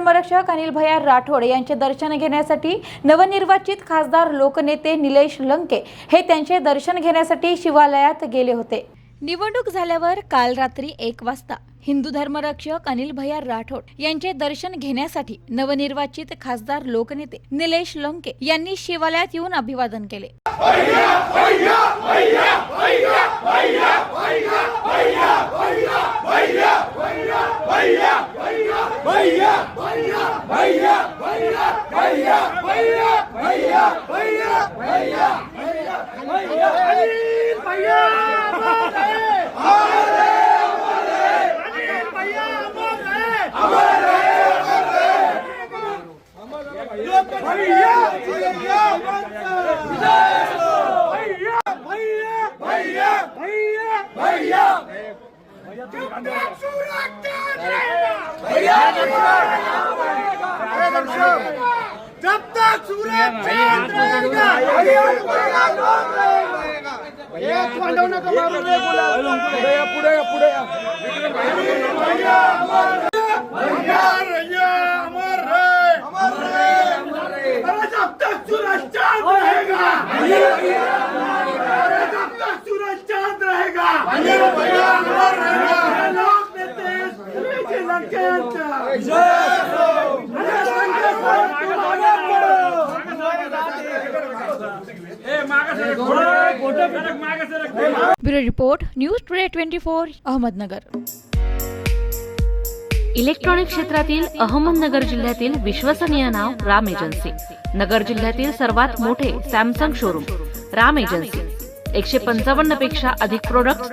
धर्मरक्षक अनिल भैया राठोड यांचे दर्शन घेण्यासाठी नवनिर्वाचित खासदार लोकनेते निलेश लंके हे त्यांचे दर्शन घेण्यासाठी शिवालयात गेले होते. निवडणूक झाल्यावर काल रात्री एक वाजता हिंदू धर्मरक्षक अनिल भैया राठोड यांचे दर्शन घेण्यासाठी नवनिर्वाचित खासदार लोकनेते निलेश लंके यांनी शिवालयात येऊन अभिवादन केले. भैया भैया भैया भैया भैया भैया भैया भैया भैया भैया हमारे भैया हमारे भैया भैया भैया भैया भैया भैया भैया भैया जब तक सूरज चांद रहेगा पांडव पुढे या पुढे या पुढे या भैया रैया अमर रहे अमर रहे अरे जब तक सूरज चांद रहेगा अरे जब तक सूरज चांद रहेगा भैया अमर रहेगा Shri bureau report news today twenty four Ahmednagar. Electronic क्षेत्रातील अहमदनगर जिल्ह्यातील विश्वसनीय नाव राम एजन्सी. नगर जिल्ह्यातील सर्वात मोठे सॅमसंग शोरूम राम एजन्सी. एकशे पंचावन्नपेक्षा अधिक प्रोडक्ट